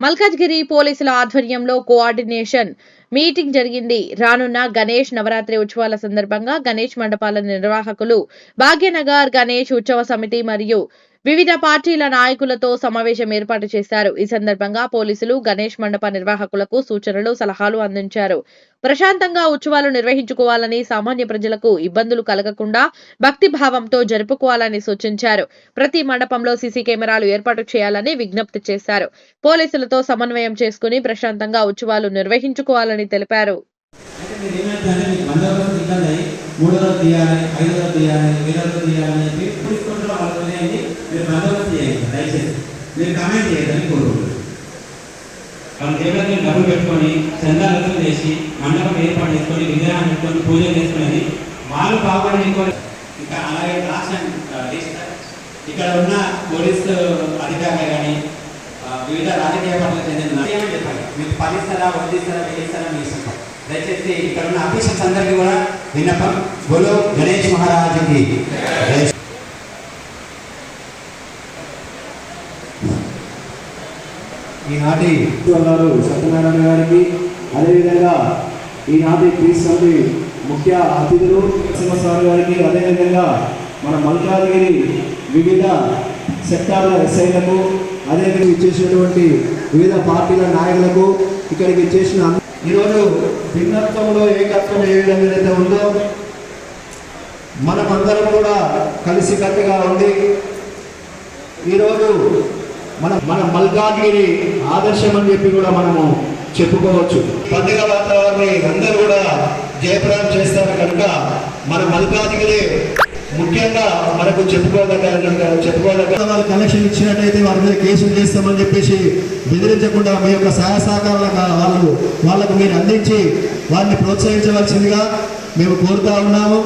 మల్కాజ్గిరి పోలీసుల ఆధ్వర్యంలో coordination meeting జరిగింది. రానున్న గణేష్ నవరాత్రి ఉత్సవాల సందర్భంగా గణేష్ మండపాల నిర్వాహకులు భాగ్యనగర్ గణేష్ ఉత్సవ సమితి మరియు వివిధ పార్టీల నాయకులతో సమావేశం ఏర్పాటు చేశారు. ఈ సందర్భంగా పోలీసులు గణేష్ మండప నిర్వాహకులకు సూచనలు సలహాలు అందించారు. ప్రశాంతంగా ఉత్సవాలు నిర్వహించుకోవాలని సామాన్య ప్రజలకు ఇబ్బందులు కలగకుండా భక్తి భావంతో జరుపుకోవాలని సూచించారు. ప్రతి మండపంలో సీసీ కెమెరాలు ఏర్పాటు చేయాలని విజ్ఞప్తి చేశారు. పోలీసులతో సమన్వయం చేసుకుని ప్రశాంతంగా ఉత్సవాలు నిర్వహించుకోవాలని తెలిపారు. మీరు ఏమైందంటే మీకు బందోబస్తు ఇబ్బంది అయ్యి మూడో రోజు తీయాలి ఐదో రోజు తీయాలి ఏడో రోజు తీయాలి అని చెప్పి చూసుకుంటూ వాళ్ళు వదిలేయండి మీరు బందోబస్తు చేయండి దయచేసి. మీరు కమెంట్ చేయదని కోరుకుంటున్నాను. వాళ్ళు దేవుడికి డబ్బులు పెట్టుకొని చందాలు చేసి మండపం ఏర్పాటు చేసుకొని విగ్రహం పెట్టుకొని పూజ చేసుకునేది వాళ్ళు బాగుపడి ఇంకా అలాగే రాష్ట్రం ఇక్కడ ఉన్న పోలీసు అధికారులు కానీ వివిధ రాజకీయ పార్టీలకు చెందిన నాయకులు ఏమని చెప్పాలి? మీకు పదిస్తారా వడ్డిస్తారా వేయిస్తారా మీ ఇష్టం దయచేసి ఇక్కడ ఉన్న అఫీషియల్స్ అందరికీ కూడా విన్నపం. బోలో గణేష్ మహారాజుకి. ఈనాటి గారు సత్యనారాయణ గారికి అదేవిధంగా ఈనాటి పీస్ కమిటీ ముఖ్య అతిథులు నరసింహస్వామి గారికి అదేవిధంగా మన మల్కాజ్గిరి వివిధ సెక్టార్ల ఎస్ఐలకు అదేవిధంగా ఇచ్చేసినటువంటి వివిధ పార్టీల నాయకులకు ఇక్కడికి ఇచ్చేసిన ఈరోజు భిన్నత్వంలో ఏకత్వం ఏ విధంగా అయితే ఉందో మనమందరం కూడా కలిసికట్టుగా ఉండి ఈరోజు మన మన మల్కాగిరి ఆదర్శం అని చెప్పి కూడా మనము చెప్పుకోవచ్చు. పండుగ వాతావరణాన్ని అందరూ కూడా జయప్రదం చేస్తారు కనుక మన మల్కాజ్గిరి ముఖ్యంగా మనకు చెప్పుకోదగ్గ చెప్పుకోదగ్గ వాళ్ళు కనెక్షన్ ఇచ్చినట్టయితే వారి మీద కేసులు చేస్తామని చెప్పేసి బెదిరించకుండా మీ యొక్క సహాయ సహకారాలకు వాళ్ళు వాళ్ళకు మీరు అందించి వారిని ప్రోత్సహించవలసిందిగా మేము కోరుతా ఉన్నాము.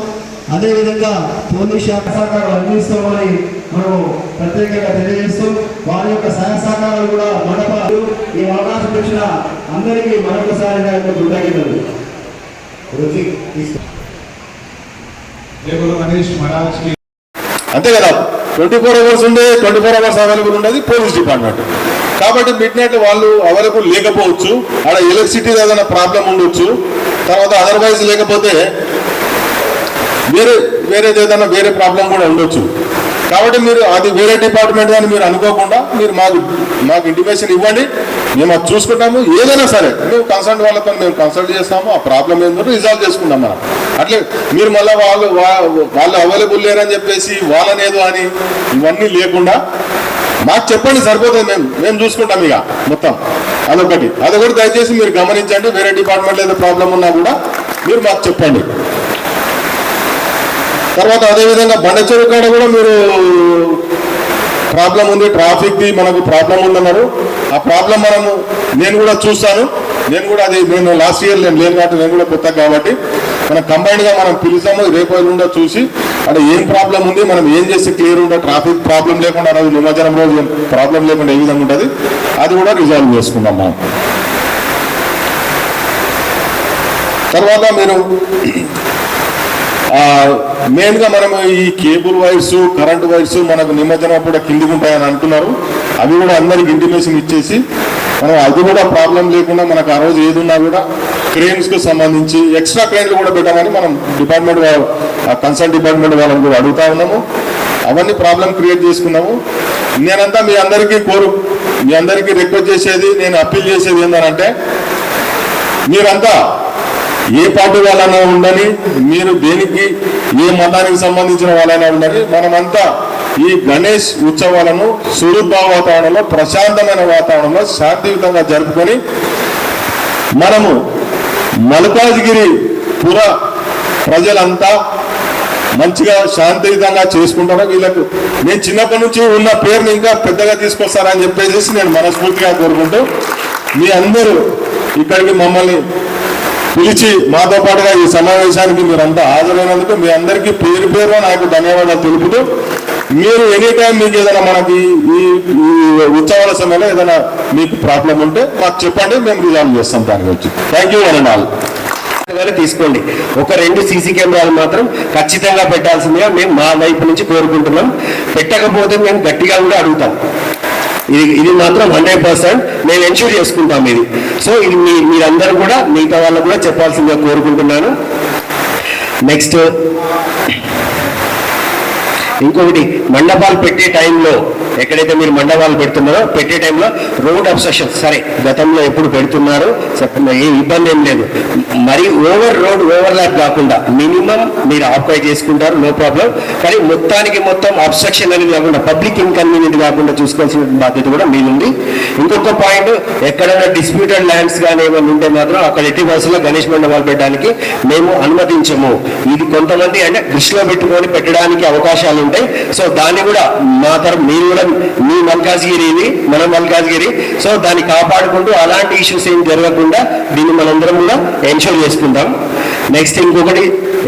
అదేవిధంగా పోలీస్ శాఖ సహకారాలు అందిస్తామని మనం ప్రత్యేకంగా తెలియజేస్తూ వారి యొక్క సహాయ సహకారాలు కూడా మండపాలు ఈ అవకాశం ఇచ్చిన అందరికీ మరొకసారి కృతజ్ఞతలు. అంతే కదా. ట్వంటీ ఫోర్ అవర్స్ ఉండే ట్వంటీ ఫోర్ అవర్స్ అవైలబుల్ ఉండేది పోలీస్ డిపార్ట్మెంట్. కాబట్టి మిడ్ నైట్ వాళ్ళు అవైలబుల్ లేకపోవచ్చు అక్కడ ఎలక్ట్రిసిటీ ఏదైనా ప్రాబ్లం ఉండొచ్చు తర్వాత అదర్వైజ్ లేకపోతే వేరే వేరేది ఏదైనా వేరే ప్రాబ్లం కూడా ఉండొచ్చు. కాబట్టి మీరు అది వేరే డిపార్ట్మెంట్ అని మీరు అనుకోకుండా మీరు మాకు మాకు ఇంటిమేషన్ ఇవ్వండి. మేము అది చూసుకుంటాము ఏదైనా సరే. మేము కన్సల్ట్ వాళ్ళతో మేము కన్సల్ట్ చేస్తాము ఆ ప్రాబ్లం ఏంటో రిజాల్వ్ చేసుకుంటాం మనం. అట్లే మీరు మళ్ళీ వాళ్ళు వా- వాళ్ళు అవైలబుల్ లేరని చెప్పేసి వాళ్ళనేదో అని ఇవన్నీ లేకుండా మాకు చెప్పండి సరిపోతుంది మేము మేము చూసుకుంటాం ఇక మొత్తం. అదొకటి. అదొకటి దయచేసి మీరు గమనించండి వేరే డిపార్ట్మెంట్ ఏదో ప్రాబ్లం ఉన్నా కూడా మీరు మాకు చెప్పండి. తర్వాత అదేవిధంగా బండచెరు కాడ కూడా మీరు ప్రాబ్లం ఉంది ట్రాఫిక్ది మనకు ప్రాబ్లం ఉందన్నారు. ఆ ప్రాబ్లం మనము నేను కూడా చూస్తాను నేను కూడా అది నేను లాస్ట్ ఇయర్ నేను లేను కాబట్టి నేను కూడా కొత్త కాబట్టి మనం కంబైన్డ్గా మనం పిలుస్తాము రేపు ఎల్లుండో చూసి అంటే ఏం ప్రాబ్లం ఉంది మనం ఏం చేస్తే క్లియర్ ఉంటే ట్రాఫిక్ ప్రాబ్లం లేకుండా రోజు నిమజ్జనం రోజు ప్రాబ్లం లేకుండా ఏ విధంగా ఉంటుంది అది కూడా రిజాల్వ్ చేసుకుందాం మనం. తర్వాత మీరు మెయిన్గా మనం ఈ కేబుల్ వైర్స్ కరెంట్ వైర్స్ మనకు నిమజ్జనం అప్పుడు కిందికి ఉంటాయని అంటున్నారు. అవి కూడా అందరికి ఇంటిమేషన్ ఇచ్చేసి మనం అది కూడా ప్రాబ్లం లేకుండా మనకు ఆ రోజు ఏదున్నా కూడా క్రెయిన్స్కు సంబంధించి ఎక్స్ట్రా క్రెయిన్లు కూడా పెట్టామని మనం డిపార్ట్మెంట్ కన్సల్ట్ డిపార్ట్మెంట్ వాళ్ళని కూడా అడుగుతా ఉన్నాము. అవన్నీ ప్రాబ్లం క్రియేట్ చేసుకున్నాము. నేనంతా మీ అందరికీ కోరు మీ అందరికీ రిక్వెస్ట్ చేసేది నేను అప్పీల్ చేసేది ఏంటంటే మీరంతా ఏ పార్టీ వాళ్ళైనా ఉండని మీరు దేనికి ఏ మతానికి సంబంధించిన వాళ్ళైనా ఉండని మనమంతా ఈ గణేష్ ఉత్సవాలను సురుద్భావ వాతావరణంలో ప్రశాంతమైన వాతావరణంలో శాంతియుతంగా జరుపుకొని మనము మల్కాజ్గిరి పుర ప్రజలంతా మంచిగా శాంతియుతంగా చేసుకుంటారు వీళ్ళకు. నేను చిన్నప్పటి నుంచి ఉన్న పేరుని ఇంకా పెద్దగా తీసుకొస్తారని చెప్పేసి నేను మనస్ఫూర్తిగా కోరుకుంటూ మీ అందరూ ఇక్కడికి మమ్మల్ని పిలిచి మాతో పాటుగా ఈ సమావేశానికి మీరంతా హాజరైనందుకు మీ అందరికీ పేరు పేరు నాకు ధన్యవాదాలు తెలుపుతూ మీరు ఎనీ టైం మీకు ఏదైనా మనకి ఈ ఉత్సవాల సమయంలో ఏదైనా మీకు ప్రాబ్లం ఉంటే మాకు చెప్పండి మేము రిజాల్వ్ చేస్తాం దాని గురించి థ్యాంక్ యూ వన్ ఆల్ తీసుకోండి. ఒక రెండు సీసీ కెమెరాలు మాత్రం ఖచ్చితంగా పెట్టాల్సిందిగా మేము మా వైపు నుంచి కోరుకుంటున్నాం. పెట్టకపోతే మేము గట్టిగా కూడా అడుగుతాం. ఇది ఇది మాత్రం హండ్రెడ్ పర్సెంట్ మేము ఎన్ష్యూర్ చేసుకుంటాం ఇది. సో ఇది మీ మీరందరూ కూడా మిగతా వాళ్ళకు కూడా చెప్పాల్సిందిగా కోరుకుంటున్నాను. నెక్స్ట్ ఇంకొకటి మండపాలు పెట్టే టైంలో ఎక్కడైతే మీరు మండపాలు పెడుతున్నారో పెట్టే టైంలో రోడ్ అబ్సెషన్ సరే గతంలో ఎప్పుడు పెడుతున్నారు చెప్పండి ఏ ఇబ్బంది ఏం లేదు. మరి ఓవర్ రోడ్ ఓవర్ ల్యాప్ కాకుండా మినిమం మీరు ఆక్యుపై చేసుకుంటారు నో ప్రాబ్లం. కానీ మొత్తానికి మొత్తం అబ్స్ట్రక్షన్ అనేది కాకుండా పబ్లిక్ ఇన్కన్వీనియంట్ కాకుండా చూసుకోవాల్సిన బాధ్యత కూడా మీనుంది ఇంకొక పాయింట్ ఎక్కడైనా డిస్ప్యూటెడ్ ల్యాండ్స్ కానీ ఏమైనా ఉంటే మాత్రం అక్కడ ఎట్టి బస్సులో గణేష్ మండపాలు పెట్టడానికి మేము అనుమతించము. ఇది కొంతమంది అంటే దృష్టిలో పెట్టుకొని పెట్టడానికి అవకాశాలు ఉంటాయి సో దాన్ని కూడా మా తరఫు మీరు కూడా మీ మల్కాజ్గిరి మనం మన మల్కాజ్గిరి. సో దాన్ని కాపాడుకుంటూ అలాంటి ఇష్యూస్ ఏం జరగకుండా దీన్ని మనందరం కూడా ఎన్షూర్ చేసుకుంటాం నెక్స్ట్ ఇంకొకటి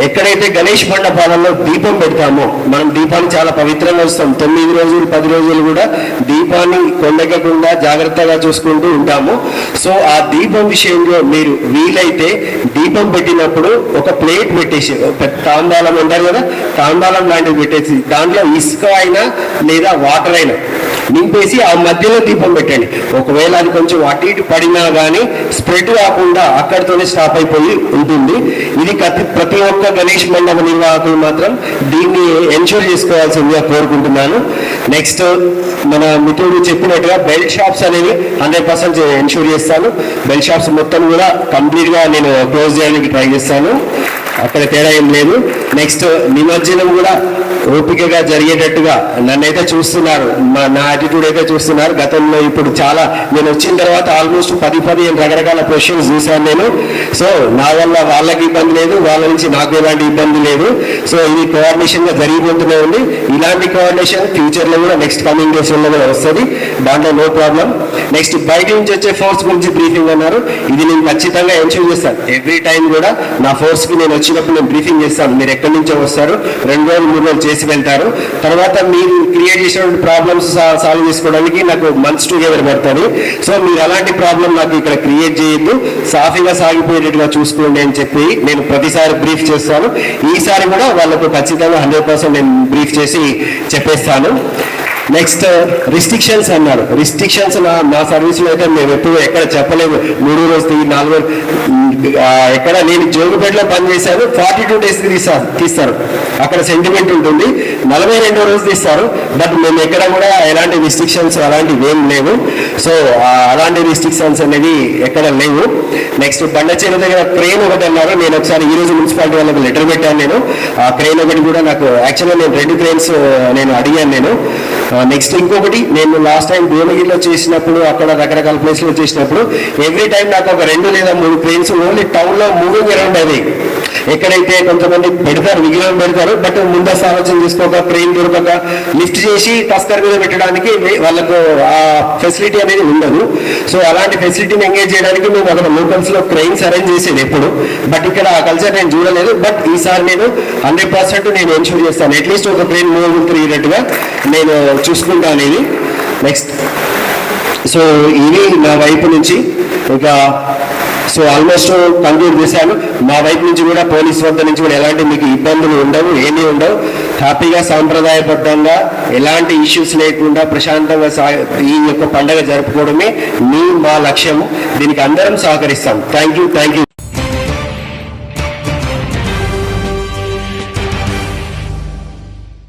ఎక్కడైతే గణేష్ మండపాలలో దీపం పెడతామో మనం దీపాన్ని చాలా పవిత్రంగా వస్తాం తొమ్మిది రోజులు పది రోజులు కూడా దీపాన్ని కొండెక్కకుండా జాగ్రత్తగా చూసుకుంటూ ఉంటాము. సో ఆ దీపం విషయంలో మీరు వీలైతే దీపం పెట్టినప్పుడు ఒక ప్లేట్ పెట్టేసి ఒక తాంబాలం అంటారు కదా తాంబాలం లాంటిది పెట్టేసి దాంట్లో ఇసుక అయినా లేదా వాటర్ అయినా నింపేసి ఆ మధ్యలో దీపం పెట్టండి. ఒకవేళ అది కొంచెం అటు ఇటు పడినా కానీ స్ప్రెడ్ కాకుండా అక్కడితోనే స్టాప్ అయిపోయి ఉంటుంది. ఇది ప్రతి ఒక్క గణేష్ మండప నిర్వాహకులు మాత్రం దీన్ని ఎన్షూర్ చేసుకోవాల్సిందిగా కోరుకుంటున్నాను. నెక్స్ట్ మన మిత్రుడు చెప్పినట్టుగా బెల్ట్ షాప్స్ అనేవి హండ్రెడ్ పర్సెంట్ ఎన్షూర్ చేస్తాను. బెల్ట్ షాప్స్ మొత్తం కూడా కంప్లీట్గా నేను క్లోజ్ చేయడానికి ట్రై చేస్తాను. అక్కడ తేడా ఏం లేదు. నెక్స్ట్ నిమజ్జనం కూడా ఓపికగా జరిగేటట్టుగా నన్నైతే చూస్తున్నారు. మా- నా యాటిట్యూడ్ అయితే చూస్తున్నారు. గతంలో ఇప్పుడు చాలా నేను వచ్చిన తర్వాత ఆల్మోస్ట్ పది పదిహేను రకరకాల క్వశ్చన్స్ చూశాను నేను. సో నా వల్ల వాళ్ళకి ఇబ్బంది లేదు వాళ్ళ నుంచి నాకు ఎలాంటి ఇబ్బంది లేదు. సో ఇది కోఆర్డినేషన్గా జరిగిపోతూనే ఉంది. ఇలాంటి కోఆర్డినేషన్ ఫ్యూచర్లో కూడా నెక్స్ట్ కమింగ్ డేస్లో కూడా వస్తుంది. దాంట్లో నో ప్రాబ్లం నెక్స్ట్ బయట నుంచి వచ్చే ఫోర్స్ గురించి బ్రీఫింగ్ అన్నారు. ఇది నేను ఖచ్చితంగా ఎన్షూర్ చేస్తాను. ఎవ్రీ టైం కూడా నా ఫోర్స్కి నేను వచ్చినప్పుడు నేను బ్రీఫింగ్ చేస్తాను. మీరు ఎక్కడి నుంచో వస్తారు. రెండు రోజులు మూడు రోజులు చేసి వెళ్తారు. తర్వాత మీరు క్రియేట్ చేసినటువంటి ప్రాబ్లమ్స్ సాల్వ్ చేసుకోవడానికి నాకు మంత్స్ టుగెదర్ పడుతుంది. సో మీరు అలాంటి ప్రాబ్లం నాకు ఇక్కడ క్రియేట్ చేయొద్దు. సాఫీగా సాగిపోయేటట్టుగా చూసుకోండి అని చెప్పి నేను ప్రతిసారి బ్రీఫ్ చేస్తాను. ఈసారి కూడా వాళ్ళకు ఖచ్చితంగా హండ్రెడ్ పర్సెంట్ నేను బ్రీఫ్ చేసి చెప్పేస్తాను. నెక్స్ట్ రిస్ట్రిక్షన్స్ uh, అన్నారు. రిస్ట్రిక్షన్స్ నా మా సర్వీస్లో అయితే మేము ఎప్పుడు ఎక్కడ చెప్పలేము. మూడు రోజు నాలుగు ఎక్కడ నేను జోగుపేటలో పనిచేశాను. ఫార్టీ టూ డేస్ తీస్తారు తీస్తారు. అక్కడ సెంటిమెంట్ ఉంటుంది. నలభై రెండో రోజు తీస్తారు. బట్ మేము ఎక్కడ కూడా ఎలాంటి రిస్ట్రిక్షన్స్ అలాంటివి ఏం లేవు. సో అలాంటి రిస్ట్రిక్షన్స్ అనేవి ఎక్కడ లేవు. నెక్స్ట్ బండచేరు దగ్గర క్రెయిన్ ఒకటి అన్నారు. నేను ఒకసారి ఈ రోజు మున్సిపాలిటీ వాళ్ళకి లెటర్ పెట్టాను నేను. ఆ క్రెయిన్ ఒకటి కూడా నాకు యాక్చువల్గా నేను రెండు క్రెయిన్స్ నేను అడిగాను నేను. నెక్స్ట్ ఇంకొకటి నేను లాస్ట్ టైం భువనగిరిలో చేసినప్పుడు అక్కడ రకరకాల ప్లేస్లో చేసినప్పుడు ఎవ్రీ టైం నాకు ఒక రెండు లేదా మూడు ప్లేన్స్ ఓన్లీ టౌన్లో మూవింగ్ అరౌండ్ అది. ఎక్కడైతే కొంతమంది పెడతారు విగ్రహం పెడతారు బట్ ముందస్తు ఆలోచన చేసుకోక ట్రైన్ దొరకక లిఫ్ట్ చేసి తస్కర్ మీద పెట్టడానికి వాళ్ళకు ఆ ఫెసిలిటీ అనేది ఉండదు. సో అలాంటి ఫెసిలిటీని ఎంగేజ్ చేయడానికి మేము అక్కడ లోకల్స్లో క్రెయిన్స్ అరేంజ్ చేసేది ఎప్పుడు. బట్ ఇక్కడ ఆ కల్చర్ నేను చూడలేదు. బట్ ఈసారి నేను హండ్రెడ్ పర్సెంట్ నేను ఎన్షూర్ చేస్తాను. అట్లీస్ట్ ఒక ట్రైన్ మూవ్ తిరిగేటట్టుగా నేను చూసుకుంటాను ఇది నెక్స్ట్ సో ఇది నా వైపు నుంచి. ఇక సో ఆల్మోస్ట్ కంక్లూడ్ చేశాను. మా వైపు నుంచి కూడా పోలీస్ వద్ద నుంచి కూడా ఎలాంటి మీకు ఇబ్బందులు ఉండవు ఏమీ ఉండవు. హ్యాపీగా సాంప్రదాయబద్ధంగా ఎలాంటి ఇష్యూస్ లేకుండా ప్రశాంతంగా సా ఈ యొక్క పండగ జరుపుకోవడమే మీ మా లక్ష్యము. దీనికి అందరం సహకరిస్తాం. Thank you thank you